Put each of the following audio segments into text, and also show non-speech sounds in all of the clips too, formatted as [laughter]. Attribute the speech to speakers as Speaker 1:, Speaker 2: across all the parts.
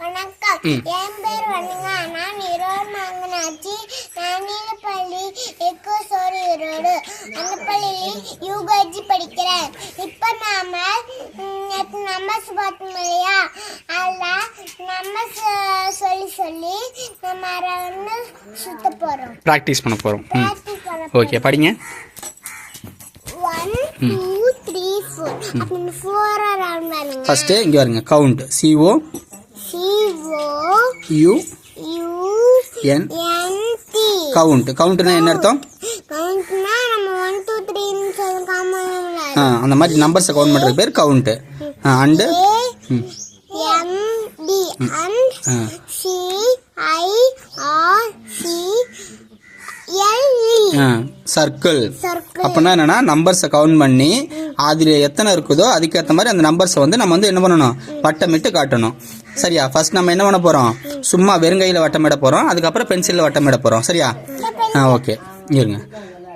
Speaker 1: வணக்கம். என் பேர் வண்ணுங்க நான் ஈரோடு மாங்கனாச்சி நான் பள்ளி எக்கோசோர் ஈரோடு அந்த பள்ளியில் யூகேஜி படிக்கிறேன். இப்போ நாம ம், நேத்து நம்பர்ஸ் பார்த்தோம் இல்லையா? அதில் நம்பர்ஸ் சொல்லி சொல்லி நம்ம ரவுண்டு சுத்த போகிறோம்
Speaker 2: ப்ராக்டிஸ் பண்ண போகிறோம் ஓகே படிங்க.
Speaker 1: ஒன் டூ த்ரீ ஃபோர் ஃபோரை ரவுண்ட் பண்ணுங்க
Speaker 2: ஃபஸ்ட்டு இங்கே வருங்க count C O U N count கவுண்ட்னா என்ன அர்த்தம்? அந்த மாதிரி நம்பர்ஸை கவுண்ட் பண்ணுறது பேர் கவுண்ட்டு அண்டு சர்க்கிள் அப்படின்னா என்னன்னா நம்பர்ஸை கவுண்ட் பண்ணி அதில் எத்தனை இருக்குதோ அதுக்கேற்ற மாதிரி அந்த நம்பர்ஸை வந்து நம்ம வந்து என்ன பண்ணணும்? வட்டமிட்டு காட்டணும். சரியா? ஃபர்ஸ்ட் நம்ம என்ன பண்ண போகிறோம் சும்மா வெறுங்கையில் வட்டமிட போகிறோம் அதுக்கப்புறம் பென்சிலில் வட்டமிட போகிறோம் சரியா? ஆ ஓகே இருங்க.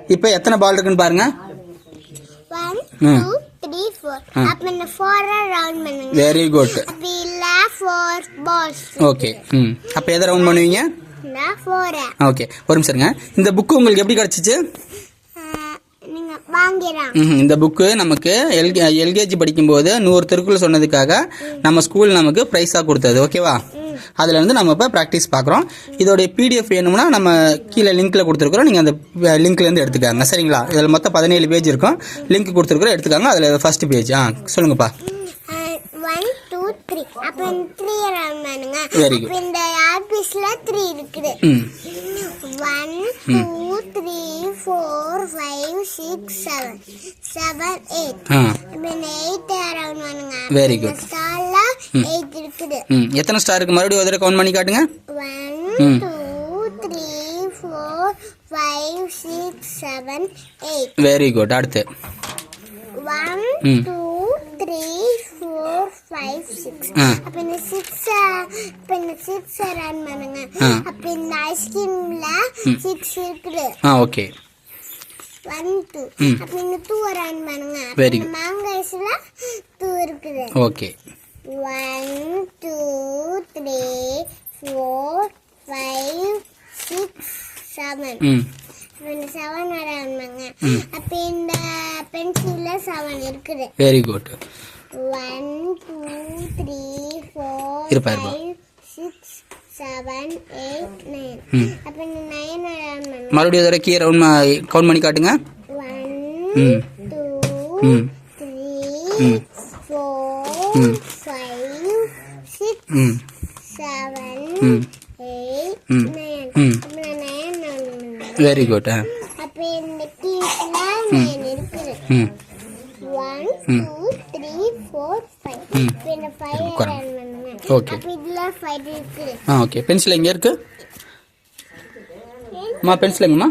Speaker 2: இப்போ எத்தனை பால் இருக்குன்னு பாருங்க. வெரி குட் ஓகே ம். அப்போ எதை ரவுண்ட் பண்ணுவீங்க? ஓகே ஒரு நிமிஷம் இந்த புக்கு உங்களுக்கு எப்படி கிடச்சிச்சு. இந்த புக்கு நமக்கு எல்கே எல்கேஜி படிக்கும்போது நூறு திருக்குறள் சொன்னதுக்காக நம்ம ஸ்கூல் நமக்கு ப்ரைஸாக கொடுத்தது. ஓகேவா? அதில் இருந்து நம்ம இப்போ ப்ராக்டிஸ் பார்க்குறோம். இதோடைய பிடிஎஃப் வேணும்னா நம்ம கீழே லிங்க்கில் கொடுத்துருக்குறோம். நீங்கள் அந்த லிங்க்லேருந்து எடுத்துக்காங்க. சரிங்களா? இதில் மொத்தம் பதினேழு பேஜ் இருக்கும். லிங்க் கொடுத்துருக்குறோம். எடுத்துக்காங்க. அதில் ஃபர்ஸ்ட் பேஜ் ஆ சொல்லுங்கப்பா.
Speaker 1: ஒன் டூ த்ரீ அப்ப த்ரீ ரவுண்ட் பண்ணுங்க
Speaker 2: Very good.
Speaker 1: அப்ப இந்த ஆபீஸ்ல த்ரீ இருக்குது. One two three four five six seven seven eight இப்ப எயிட் ரவுண்ட் பண்ணுங்க
Speaker 2: Very good.
Speaker 1: ஸ்டார்ல எயிட் இருக்குது
Speaker 2: ம் எத்தனை ஸ்டார் இருக்கு மறுபடியும் ஒரு கவுண்ட் பண்ணி காட்டுங்க
Speaker 1: one. Two three four five six seven eight
Speaker 2: very good அடுத்து
Speaker 1: ஒன். Two five six. அப்ப இந்த சிக்ஸ் அப்ப இந்த சிக்ஸ் ரன் பண்ணுங்க. அப்ப இந்த ஐஸ்கிரீம்ல சிக்ஸ் இருக்குது.
Speaker 2: ஆ ஓகே
Speaker 1: ஒன் டூ. அப்ப இந்த டூ ரன் பண்ணுங்க
Speaker 2: Very
Speaker 1: இந்த மேங்காய்ஸ்ல டூ இருக்குது.
Speaker 2: Okay
Speaker 1: one two three four five six seven இந்த செவன் ரன் பண்ணுங்க அப்ப இந்த பென்சில்ல செவன் இருக்குது.
Speaker 2: வெரி குட் இருப்பா, இருப்பா. ம். மறுபடியும் ஒரு கீ ரவுண்ட் கவுண்ட் பண்ணி காட்டுங்க ம் ம் ம். ம். ம் ம் ம். ம். வெரி குட் ஆ ம்
Speaker 1: ஒன்
Speaker 2: ம்.
Speaker 1: ஃபைவ் இருக்குது
Speaker 2: ஆ ஓகே. பென்சில் எங்கே இருக்கு? அம்மா பென்சில் எங்கம்மா?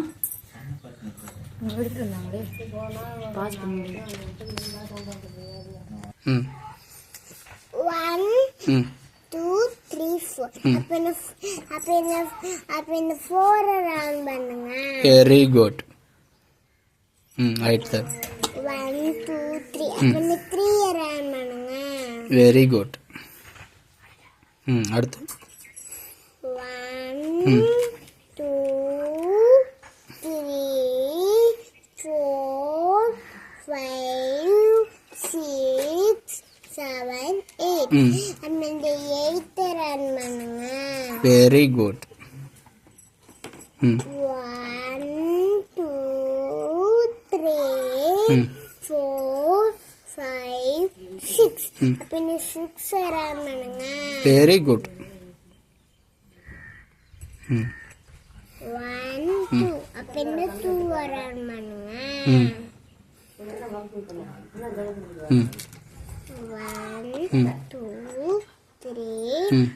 Speaker 2: ம்.
Speaker 1: ஒன்
Speaker 2: ம்.
Speaker 1: டூ த்ரீ ஃபோர் அப்போ இந்த அப்போ இந்த அப்போ இந்த ஃபோர் ரன் பண்ணுங்க.
Speaker 2: வெரி குட் ம் right sir
Speaker 1: one two three அப்போ இந்த த்ரீ ரன் பண்ணுங்க
Speaker 2: வெரி குட் ம் அடுத்து ம் வெரி குட் ம்
Speaker 1: one two three four five six
Speaker 2: ம்.
Speaker 1: அப்ப இந்த சிக்ஸ் ரன் பண்ணுங்க
Speaker 2: வெரி குட் ம்
Speaker 1: ஒன் டூ அப்ப இந்த டூ ரன் பண்ணுங்க
Speaker 2: ம் ம்
Speaker 1: ஒன் டூ த்ரீ
Speaker 2: ம்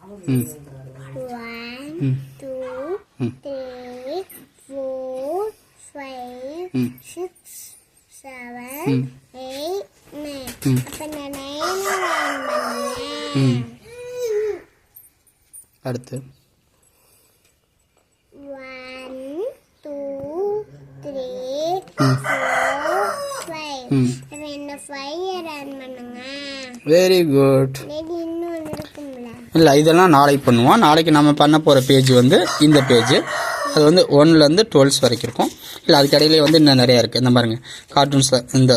Speaker 1: ஃபோர் ஃபைவ் ஒன் டூ
Speaker 2: ம்.
Speaker 1: த்ரீ ஃபோர் ஃபைவ்
Speaker 2: ம்.
Speaker 1: சிக்ஸ் செவன்
Speaker 2: ம்.
Speaker 1: எயிட் நைன்
Speaker 2: ம்.
Speaker 1: அப்ப நைன் ரன் பண்ணுங்க
Speaker 2: ம் அடுத்து
Speaker 1: ஒன் டூ
Speaker 2: ம்
Speaker 1: ஃபைவ்
Speaker 2: ம்
Speaker 1: அப்ப இந்த ஃபைவ் ரன் பண்ணுங்க
Speaker 2: வெரி குட் இல்லை இதெல்லாம் நாளைக்கு பண்ணுவோம். நாளைக்கு நம்ம பண்ண போகிற பேஜ் வந்து இந்த பேஜ் அது வந்து ஒன்லேருந்து டுவெல்ஸ் வரைக்கும் இருக்கும். இல்லை அதுக்கடையிலே வந்து இன்னும் நிறையா இருக்குது இந்த பாருங்கள் கார்ட்டூன்ஸில் இந்த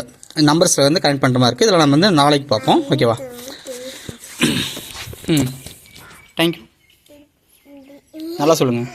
Speaker 2: நம்பர்ஸில் வந்து கனெக்ட் பண்ணுற மாதிரி இருக்குது இதெல்லாம் நம்ம வந்து நாளைக்கு பார்ப்போம். ஓகேவா [clears throat] ம். தேங்க்யூ நல்லா சொல்லுங்கள்